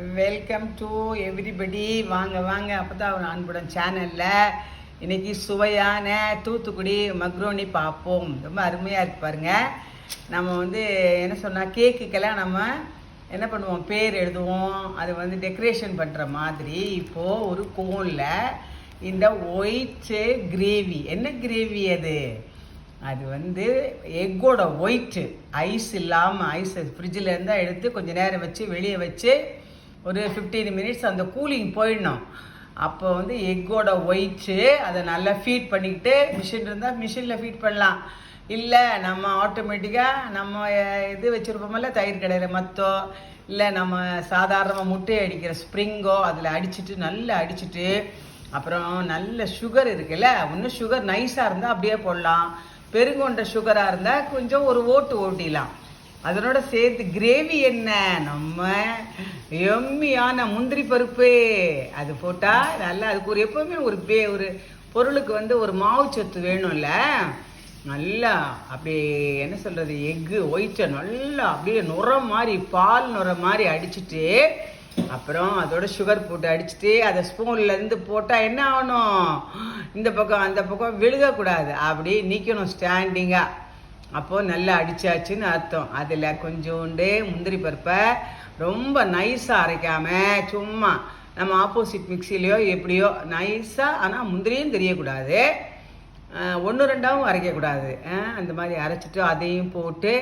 Welcome to everybody வாங்க வாங்க. அப்பதான் ஒரு அன்புடன் சேனலில் இன்றைக்கி சுவையான தூத்துக்குடி மக்ரோனி பார்ப்போம். ரொம்ப அருமையாக இருக்கு பாருங்க. நம்ம வந்து என்ன சொன்னால் கேக்குக்கெல்லாம் நம்ம என்ன பண்ணுவோம்? பேர் எழுதுவோம். அது வந்து டெக்கரேஷன் பண்ணுற மாதிரி. இப்போது ஒரு கோனில் இந்த ஒயிட் கிரேவி என்ன கிரேவி அது? அது வந்து எக்கோட ஒயிட்டு ஐஸ் இல்லாமல் ஐஸ் ஃப்ரிட்ஜில் இருந்தால் எடுத்து கொஞ்சம் நேரம் வச்சு வெளியே வச்சு ஒரு ஃபிஃப்டீன் மினிட்ஸ் அந்த கூலிங் போயிடணும். அப்போ வந்து எக்கோட ஒயிச்சு அதை நல்லா ஃபீட் பண்ணிக்கிட்டு மிஷின் இருந்தால் மிஷினில் ஃபீட் பண்ணலாம். இல்லை நம்ம ஆட்டோமேட்டிக்காக நம்ம இது வச்சுருப்போமில்ல தயிர் கடையில் மத்தோ இல்லை நம்ம சாதாரணமாக முட்டையை அடிக்கிற ஸ்ப்ரிங்கோ அதில் அடிச்சிட்டு நல்லா அடிச்சிட்டு அப்புறம் நல்ல சுகர் இருக்குல்ல இன்னும் சுகர் நைஸாக இருந்தால் அப்படியே போடலாம். பெருங்கொண்ட சுகராக இருந்தால் கொஞ்சம் ஒரு ஓட்டு ஓட்டிடலாம். அதனோட சேர்த்து கிரேவி என்ன? நம்ம எம்மியான முந்திரி பருப்பு. அது போட்டால் நல்லா அதுக்கு ஒரு எப்பவுமே ஒரு பே ஒரு பொருளுக்கு வந்து ஒரு மாவு சத்து வேணும்ல. நல்லா அப்படியே என்ன சொல்கிறது எக்கு ஒயிட்டை நல்லா அப்படியே நுர மாதிரி பால் நுர மாதிரி அடிச்சுட்டு அப்புறம் அதோட சுகர் போட்டு அடிச்சுட்டு அதை ஸ்பூன்லேருந்து போட்டால் என்ன ஆகணும்? இந்த பக்கம் அந்த பக்கம் விழுகக்கூடாது. அப்படி நிற்கணும் ஸ்டாண்டிங்காக அப்போது நல்லா அடித்தாச்சுன்னு அர்த்தம். அதில் கொஞ்சோண்டு முந்திரி பருப்பை ரொம்ப நைஸாக அரைக்காம சும்மா நம்ம ஆப்போசிட் மிக்சிலையோ எப்படியோ நைஸாக ஆனால் முந்திரியும் தெரியக்கூடாது. ஒன்று ரெண்டாவும் அரைக்கக்கூடாது. அந்த மாதிரி அரைச்சிட்டு அதையும் போட்டு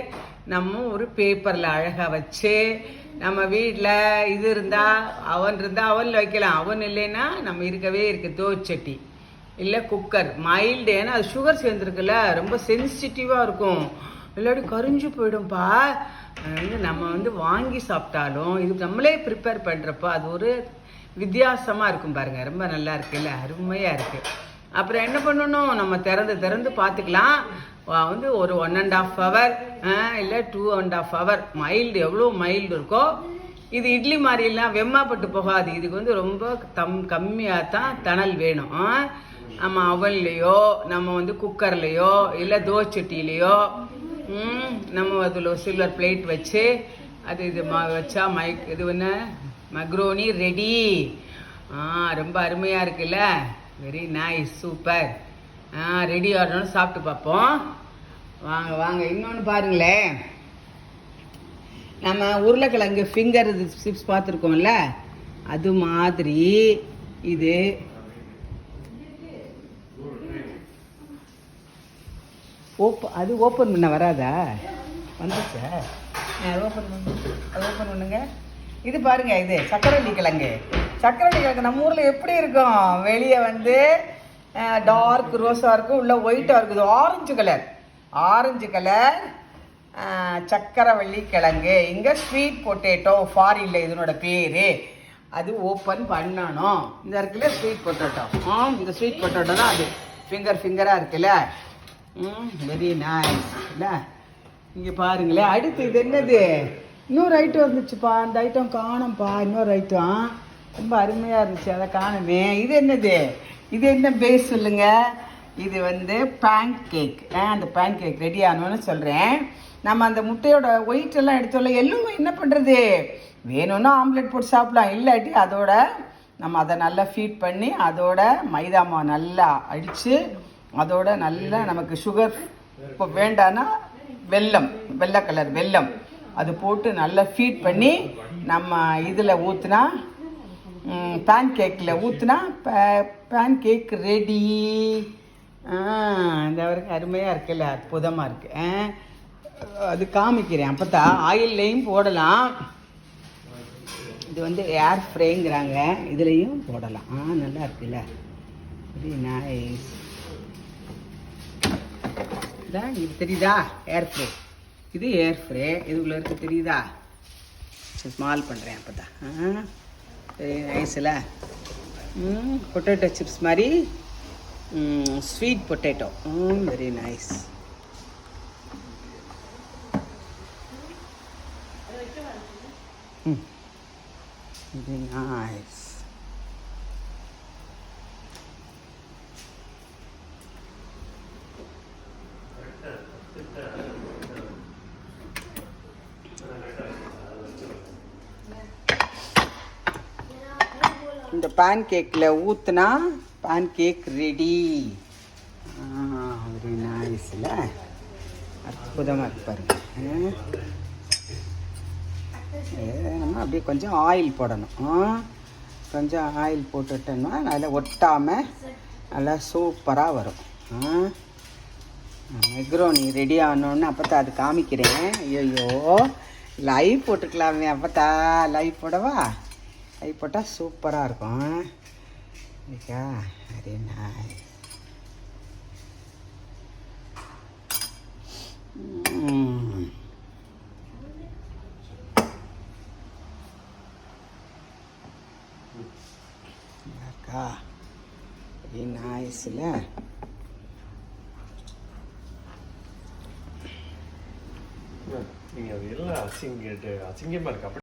நம்ம ஒரு பேப்பரில் அழகாக வச்சு நம்ம வீட்டில் இது இருந்தால் அவன் இருந்தால் அவனில் வைக்கலாம். அவன் இல்லைன்னா நம்ம இருக்கவே இருக்குது தோச்சட்டி இல்லை குக்கர் மைல்டு ஏன்னா அது சுகர் சேர்ந்துருக்குல்ல. ரொம்ப சென்சிட்டிவாக இருக்கும். இல்லாட்டி கரிஞ்சு போயிடும்ப்பா அது வந்து நம்ம வந்து வாங்கி சாப்பிட்டாலும் இது நம்மளே ப்ரிப்பேர் பண்ணுறப்போ அது ஒரு வித்தியாசமாக இருக்கும் பாருங்கள் ரொம்ப நல்லா இருக்குல்ல. அருமையாக இருக்குது அப்புறம் என்ன பண்ணணும்? நம்ம திறந்து திறந்து பார்த்துக்கலாம். வந்து ஒரு ஒன் அண்ட் ஆஃப் ஹவர் இல்லை two and half hour mild எவ்வளோ மைல்டு இருக்கோ இது இட்லி மாதிரிலாம் வெம்மாப்பட்டு போகாது. இதுக்கு வந்து ரொம்ப கம் கம்மியாக தான் தணல் வேணும். நம்ம அவன்லேயோ நம்ம வந்து குக்கர்லேயோ இல்லை தோசட்டிலேயோ நம்ம அதில் ஒரு சில்வர் பிளேட் வச்சு அது இது மா வச்சா மைக் இது ஒன்று மக்ரோனி ரெடி ஆ ரொம்ப அருமையாக இருக்குல்ல? வெரி நைஸ் சூப்பர் ஆ ரெடி ஆகணும்னு சாப்பிட்டு பார்ப்போம். வாங்க வாங்க இன்னொன்று பாருங்களேன். நம்ம உருளைக்கிழங்கு ஃபிங்கர் சிப்ஸ் பார்த்துருக்கோம்ல? அது மாதிரி இது ஓப்ப அது ஓப்பன் பண்ண வராதா? வந்துச்சா ஓப்பன் பண்ணு. அது ஓப்பன் பண்ணுங்க. இது பாருங்க இது சக்கரவள்ளி கிழங்கு. சக்கரவள்ளி கிழங்கு நம்ம ஊரில் எப்படி இருக்கும்? வெளியே வந்து டார்க் ரோஸாக இருக்கும். உள்ள ஒயிட்டாக இருக்குது. ஆரஞ்சு கலர் ஆரஞ்சு கலர் சக்கரவள்ளி கிழங்கு. இங்கே ஸ்வீட் பொட்டேட்டோ ஃபாரின்ல இதனோட பேர். அது ஓப்பன் பண்ணணும். இந்த இருக்குல்ல ஸ்வீட் பொட்டேட்டோ ஆ இந்த ஸ்வீட் பொட்டேட்டோ தான் அது. ஃபிங்கர் ஃபிங்கராக இருக்குல்ல? ம் வெரி நைஸ் இல்லை? இங்கே பாருங்களேன் அடுத்து இது என்னது? இன்னொரு ஐட்டம் இருந்துச்சுப்பா அந்த ஐட்டம் காணும்ப்பா. இன்னொரு ஐட்டம் ரொம்ப அருமையாக இருந்துச்சு அதை காணுமே. இது என்னது? இது என்ன பேஸ் சொல்லுங்க? இது வந்து பேன் கேக் அந்த பேன் கேக் ரெடி ஆகணும்னு சொல்கிறேன் நம்ம அந்த முட்டையோட ஒயிட் எல்லாம் எடுத்தோம்ல எல்லாம் என்ன பண்ணுறது வேணும்னா ஆம்லெட் போட்டு சாப்பிடலாம். இல்லாட்டி அதோட நம்ம அதை நல்லா ஃபீட் பண்ணி அதோட மைதா மாவு நல்லா அடித்து அதோட நல்லா நமக்கு சுகர் இப்போ வேண்டான்னா வெல்லம் வெள்ளை கலர் வெல்லம். அது போட்டு நல்லா ஃபீட் பண்ணி நம்ம இதில் ஊற்றுனா பேன் கேக்கில் ஊற்றுனா பேன் கேக் ரெடி இந்த வரைக்கும் அருமையாக இருக்குல்ல அற்புதமாக இருக்குது அது காமிக்கிறேன். அப்போ தான் ஆயில்லையும் போடலாம். இது வந்து ஏர் ஃப்ரைங்கிறாங்க இதுலேயும் போடலாம். ஆ நல்லா இருக்குல்ல. வெரி நைஸ் இதான் இது தெரியுதா? ஏர் ஃப்ரே இது ஏர் ஃப்ரை இதுக்குள்ள இருக்குது தெரியுதா? ஸ்மால் பண்ணுறேன் அப்போ தான் ஐஸில் பொட்டேட்டோ சிப்ஸ் மாதிரி. Sweet potato very nice very nice இந்த பேன் கேக்கில் ஊற்றுனா பேன் கேக் ரெடி ஒரு நாய்ஸில் அற்புதமாக இருக்கு நம்ம அப்படியே கொஞ்சம் ஆயில் போடணும். ஆ. கொஞ்சம் ஆயில் போட்டுட்டோம்னா நல்லா ஒட்டாமல் நல்லா சூப்பராக வரும். மெக்ரோனி ரெடி ஆனோன்னு அப்போ அது காமிக்கிறேன். ஐயோ லைவ் போட்டுக்கலாமே அப்பத்தா லைவ் போடவா? லைவ் போட்டால் சூப்பராக இருக்கும். இருக்கா வெரி நாய் இருக்கா வெரி நாய்ஸில் நீங்கள் அது எல்லாம் அசிங்கிட்டு அசிங்கமாக இருக்கு? அப்படி